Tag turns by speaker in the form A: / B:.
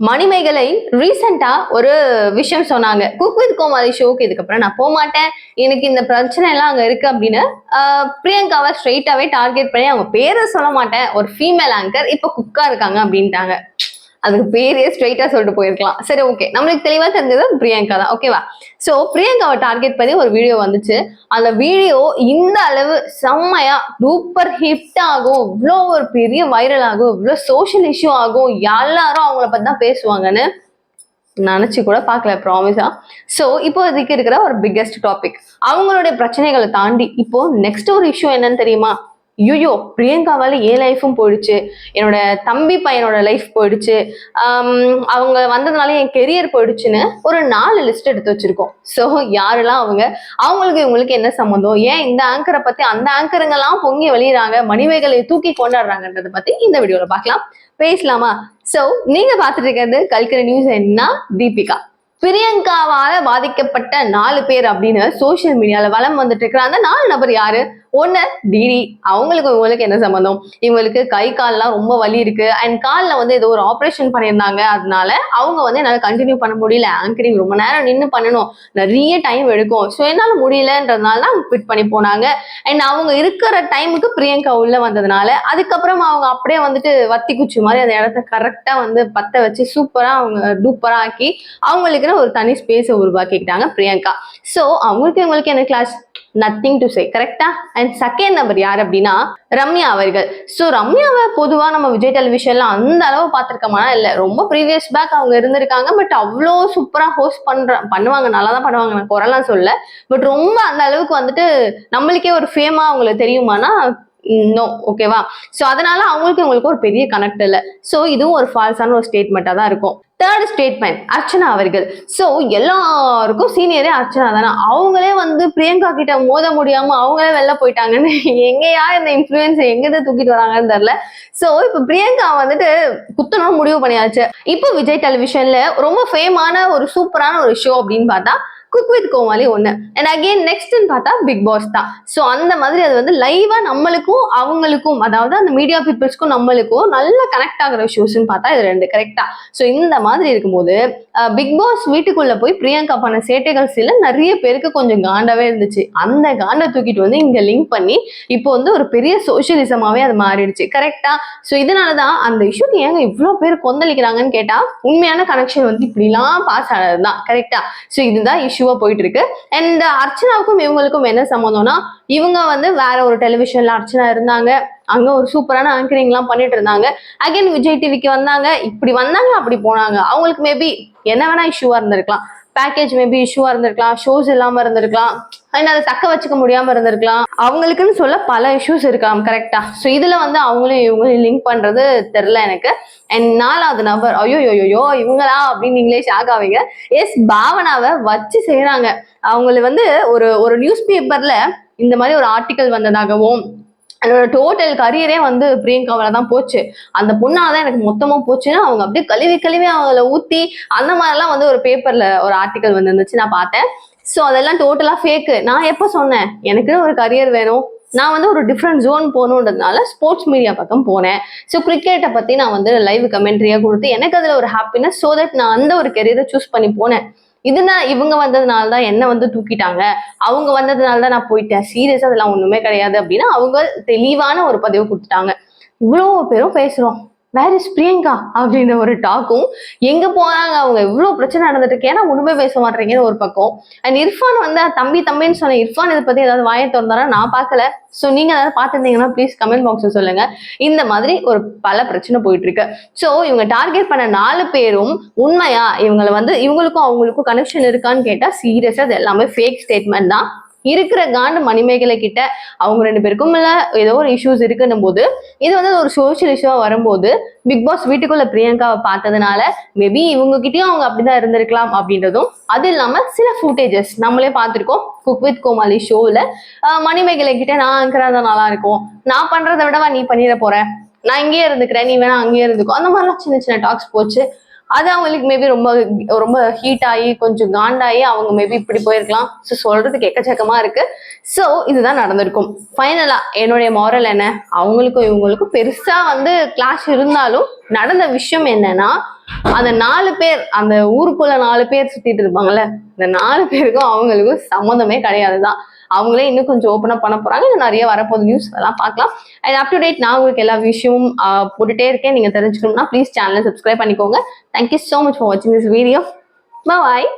A: மணிமேகலை ரீசெண்டா ஒரு விஷயம் சொன்னாங்க. குக் வித் கோமாளி ஷோக்கு இதுக்கப்புறம் நான் போக மாட்டேன் எனக்கு இந்த பிரச்சனை எல்லாம் அங்க இருக்கு அப்படின்னு ஆஹ் பிரியங்காவை ஸ்ட்ரெயிட்டாவே டார்கெட் பண்ணி அவங்க பேரை சொல்ல மாட்டேன். ஒரு ஃபீமேல் ஆங்கர் இப்போ குக்கா இருக்காங்க அப்படின்ட்டாங்க. அதுக்கு பேரே ஸ்ட்ரைட்டா சொல்லிட்டு போயிருக்கலாம். சரி ஓகே நம்மளுக்கு தெளிவா தெரிஞ்சது பிரியங்கா தான். ஓகேவா சோ பிரியங்காவை டார்கெட் பண்ணி ஒரு வீடியோ வந்துச்சு. அந்த வீடியோ இந்த அளவு செம்மையா சூப்பர் ஹிட் ஆகும். இவ்வளோ ஒரு பெரிய வைரல் ஆகும். இவ்வளோ சோஷியல் இஷ்யூ ஆகும். எல்லாரும் அவங்கள பத்தி தான் பேசுவாங்கன்னு நினைச்சு கூட பார்க்கல ப்ராமிஸா ஸோ இப்போ இதுக்கு இருக்கிற ஒரு பிக்கெஸ்ட் டாபிக் அவங்களுடைய பிரச்சனைகளை தாண்டி இப்போ நெக்ஸ்ட் ஒரு இஷ்யூ என்னன்னு தெரியுமா? ஐயோ பிரியங்காவால் என் லைஃபும் போயிடுச்சு? என்னோட தம்பி பையனோட லைஃப் போயிடுச்சு. அவங்க வந்ததுனால என் கெரியர் போயிடுச்சுன்னு ஒரு நாலு லிஸ்ட் எடுத்து வச்சிருக்கோம். ஸோ யாரெல்லாம் அவங்க? அவங்களுக்கு இவங்களுக்கு என்ன சம்மந்தம்? ஏன் இந்த ஆங்கரை பத்தி அந்த ஆங்கருங்கெல்லாம் பொங்கி வெளியிறாங்க மணிமேகலை தூக்கி கொண்டாடுறாங்கன்றத பத்தி இந்த வீடியோல பார்க்கலாம். பேசலாமா? ஸோ நீங்க பார்த்துட்டு இருக்கிறது கல்கரி நியூஸ் என்ன? தீபிகா. பிரியங்காவால பாதிக்கப்பட்ட நாலு பேர் அப்படின்னு சோஷியல் மீடியால வளம் வந்துட்டு இருக்கிற அந்த நாலு நபர் யாரு? ஒண்ணு டிடி அவங்களுக்கு இவங்களுக்கு என்ன சம்பந்தம்? இவங்களுக்கு கை கால்லாம் ரொம்ப வலி இருக்கு. அண்ட் காலில் வந்து ஏதோ ஒரு ஆப்ரேஷன் பண்ணியிருந்தாங்க. அதனால அவங்க வந்து என்னால் கண்டினியூ பண்ண முடியல. ஆங்கரிங் ரொம்ப நேரம் நின்று பண்ணணும். நிறைய டைம் எடுக்கும். ஸோ என்னால் முடியலன்றதுனால தான் குவிட் பண்ணி போனாங்க. அண்ட் அவங்க இருக்கிற டைமுக்கு பிரியங்கா உள்ள வந்ததுனால அதுக்கப்புறம் அவங்க அப்படியே வந்துட்டு வத்தி குச்சி மாதிரி அந்த இடத்த கரெக்டாக வந்து பத்த வச்சு சூப்பராக அவங்க டூப்பராக ஆக்கி அவங்களுக்குன்னு ஒரு தனி ஸ்பேஸை உருவாக்கிக்கிட்டாங்க பிரியங்கா. ஸோ அவங்களுக்கு இவங்களுக்கு என்ன கிளாஸ் நத்திங் டு சே கரெக்டா அண்ட் செகண்ட் நம்பர் யார் அப்படின்னா ரம்யா அவர்கள். ஸோ ரம்யாவை பொதுவாக நம்ம விஜய் டெலிவிஷன்ல அந்த அளவு பார்த்துருக்கோமா? இல்லை ரொம்ப ப்ரீவியஸ் பேக் அவங்க இருந்திருக்காங்க பட் அவ்வளோ சூப்பராக ஹோஸ்ட் பண்ற பண்ணுவாங்க நல்லா தான் பண்ணுவாங்க நான் குரலாம் சொல்ல பட் ரொம்ப அந்த அளவுக்கு வந்துட்டு நம்மளுக்கே ஒரு ஃபேமா அவங்களுக்கு தெரியுமானா நோ ஓகேவா ஸோ அதனால அவங்களுக்கு உங்களுக்கு ஒரு பெரிய கனெக்ட் இல்லை. ஸோ இதுவும் ஒரு ஃபால்ஸான ஒரு ஸ்டேட்மெண்ட்டாக தான் இருக்கும். தேர்ட் ஸ்டேட்மெண்ட் அர்ச்சனா அவர்கள். ஸோ எல்லாருக்கும் சீனியரே அர்ச்சனா தானே? அவங்களே வந்து பிரியங்கா கிட்ட மோத முடியாம அவங்களே வெளில போயிட்டாங்கன்னு எங்கேயா இந்த இன்ஃப்ளூயன்ஸ் எங்கிருந்து தூக்கிட்டு வராங்கன்னு தெரியல. ஸோ இப்போ பிரியங்கா வந்துட்டு குத்தணும் முடிவு பண்ணியாச்சு. இப்போ விஜய் டெலிவிஷன்ல ரொம்ப ஃபேமான ஒரு சூப்பரான ஒரு ஷோ அப்படின்னு பார்த்தா குக் வித் கோமாளி ஒன்று அண்ட் அகெயின் நெக்ஸ்ட்னு பார்த்தா பிக் பாஸ் தான். ஸோ அந்த மாதிரி அது வந்து லைவாக நம்மளுக்கும் அவங்களுக்கும் அதாவது அந்த மீடியா பீப்புள்ஸ்க்கும் நம்மளுக்கும் நல்ல கனெக்ட் ஆகிற ஷோஸ்ன்னு பார்த்தா இது ரெண்டு கரெக்டா ஸோ இந்த மாதிரி இருக்கும்போது பிக் பாஸ் வீட்டுக்குள்ள போய் பிரியங்கா பண்ண சேட்டைகள் சில நிறைய பேருக்கு கொஞ்சம் காண்டாவே இருந்துச்சு. அந்த காண்டை தூக்கிட்டு வந்து இங்க லிங்க் பண்ணி இப்போ வந்து ஒரு பெரிய சோஷியலிசமாகவே அது மாறிடுச்சு கரெக்டா ஸோ இதனால தான் அந்த இஷ்யூக்கு ஏங்க இவ்வளோ பேர் கொந்தளிக்கிறாங்கன்னு கேட்டா உண்மையான கனெக்ஷன் வந்து இப்படிலாம் பாஸ் ஆனது தான் கரெக்டா ஸோ இதுதான் இஷ்யூவா போயிட்டு இருக்கு அண்ட் அர்ச்சனாவுக்கும் இவங்களுக்கும் என்ன சம்மந்தம்னா இவங்க வந்து வேற ஒரு டெலிவிஷன்ல அர்ச்சனா இருந்தாங்க. அங்க ஒரு சூப்பரான ஆங்கரிங்லாம் பண்ணிட்டு இருந்தாங்க அகைன் விஜய் டிவிக்கு வந்தாங்க. இப்படி வந்தாங்க அப்படி போனாங்க. அவங்களுக்கு மேபி என்ன வேணா இஷ்யூவா இருந்திருக்கலாம். பேக்கேஜ் மேபி இஷ்யூவா இருந்திருக்கலாம் ஷோஸ் இல்லாம இருந்திருக்கலாம். அண்ட் அதை தக்க வச்சுக்க முடியாம இருந்திருக்கலாம். அவங்களுக்குன்னு சொல்ல பல இஷ்யூஸ் இருக்கலாம் கரெக்டா ஸோ இதுல வந்து அவங்களும் இவங்களையும் லிங்க் பண்றது தெரில எனக்கு. அண்ட் நாலாவது நபர் ஐயோ யோயோ இவங்களா அப்படின்னு நீங்களே ஷாக் ஆவீங்க. எஸ் பாவனாவை வச்சு செய்யறாங்க அவங்களை வந்து ஒரு ஒரு நியூஸ் பேப்பர்ல இந்த மாதிரி ஒரு ஆர்டிக்கல் வந்ததாகவும் என்னோட டோட்டல் கரியரே வந்து பிரியங்காவில தான் போச்சு. அந்த பொண்ணால தான் எனக்கு மொத்தமா போச்சுன்னா அவங்க அப்படியே கழுவி கழுவி அவங்கள ஊத்தி அந்த மாதிரிலாம் வந்து ஒரு பேப்பர்ல ஒரு ஆர்டிக்கல் வந்துருந்துச்சு நான் பார்த்தேன். ஸோ அதெல்லாம் டோட்டலா ஃபேக்கு நான் எப்போ சொன்னேன்? எனக்குன்னு ஒரு கரியர் வேணும். நான் வந்து ஒரு டிஃப்ரெண்ட் ஜோன் போகணுன்றதுனால ஸ்போர்ட்ஸ் மீடியா பக்கம் போனேன். ஸோ கிரிக்கெட்டை பற்றி நான் வந்து லைவ் கமெண்ட்ரியாக கொடுத்து எனக்கு அதில் ஒரு ஹாப்பினஸ் ஸோ தட் நான் அந்த ஒரு கெரியரை சூஸ் பண்ணி போனேன். இதுனா இவங்க வந்ததுனால தான் என்ன வந்து தூக்கிட்டாங்க. அவங்க வந்ததுனால தான் நான் போயிட்டேன். சீரியஸா அதெல்லாம் ஒண்ணுமே கிடையாது அப்படின்னா அவங்க தெளிவான ஒரு பதிவு கொடுத்துட்டாங்க. இவ்வளோ பேரும் பேசுறோம். வேர் இஸ் பிரியங்கா அப்படின்ற ஒரு டாக்கும் எங்க போனாங்க? அவங்க இவ்வளோ பிரச்சனை நடந்துட்டு இருக்கு. ஏன்னா ஒண்ணுமே பேச மாட்டேங்கன்னு ஒரு பக்கம். அண்ட் இர்ஃபான் வந்து தம்பி தம்பின்னு சொன்ன இர்ஃபான் இதை பத்தி ஏதாவது வாயை திறந்தாரா? நான் பார்க்கல. ஸோ நீங்க ஏதாவது பார்த்துருந்தீங்கன்னா ப்ளீஸ் கமெண்ட் பாக்ஸில் சொல்லுங்க. இந்த மாதிரி ஒரு பல பிரச்சனை போயிட்டு இருக்கு. ஸோ இவங்க டார்கெட் பண்ண நாலு பேரும் உண்மையா இவங்களை வந்து இவங்களுக்கும் அவங்களுக்கும் கனெக்ஷன் இருக்கான்னு கேட்டா சீரியஸா அது எல்லாமே ஃபேக் ஸ்டேட்மெண்ட் தான். இருக்கிற காண்டு மணிமேகலை கிட்ட அவங்க ரெண்டு பேருக்கும் இல்லை ஏதோ ஒரு இஷ்யூஸ் இருக்குன்னும் போது இது வந்து ஒரு சோஷியல் இஷ்யூவா வரும்போது பிக் பாஸ் வீட்டுக்குள்ள பிரியங்காவை பார்த்ததுனால மேபி இவங்க கிட்டயும் அவங்க அப்படிதான் இருந்திருக்கலாம் அப்படின்றதும் அது இல்லாம சில ஃபுட்டேஜஸ் நம்மளே பார்த்துருக்கோம். குக் வித் கோமாளி ஷோல மணிமேகலை கிட்ட நான் இருக்கிறதா நல்லா இருக்கும். நான் பண்றதை விடவா நீ பண்ணிட போற? நான் இங்கேயே இருந்துக்கிறேன் நீ வேணா அங்கேயே இருந்துக்கோ. அந்த மாதிரிலாம் சின்ன சின்ன டாக்ஸ் போச்சு. அது அவங்களுக்கு மேபி ரொம்ப ரொம்ப ஹீட் ஆகி கொஞ்சம் காண்டாகி அவங்க மேபி இப்படி போயிருக்கலாம். ஸோ சொல்றதுக்கு எக்கச்சக்கமா இருக்கு. ஸோ இதுதான் நடந்திருக்கும். ஃபைனலா என்னுடைய மாரல் என்ன? அவங்களுக்கும் இவங்களுக்கும் பெருசா வந்து கிளாஷ் இருந்தாலும் நடந்த விஷயம் என்னன்னா அந்த நாலு பேர் அந்த ஊருக்குள்ள நாலு பேர் சுத்திட்டு இருப்பாங்கல்ல இந்த நாலு பேருக்கும் அவங்களுக்கும் சம்மந்தமே கிடையாது தான் அவங்களே இன்னும் கொஞ்சம் ஓப்பன் அப் பண்ண போறாங்க. இன்னும் நிறைய வரப்போகுது நியூஸ் அதெல்லாம் பார்க்கலாம். அண்ட் அப் டு டேட் நான் உங்களுக்கு எல்லா விஷயமும் போட்டுகிட்டே போட்டுட்டே இருக்கேன். நீங்க தெரிஞ்சுக்கணும்னா ப்ளீஸ் சேனலை சப்ஸ்கிரைப் பண்ணிக்கோங்க. Thank you so much for வாட்சிங் திஸ் வீடியோ பாய்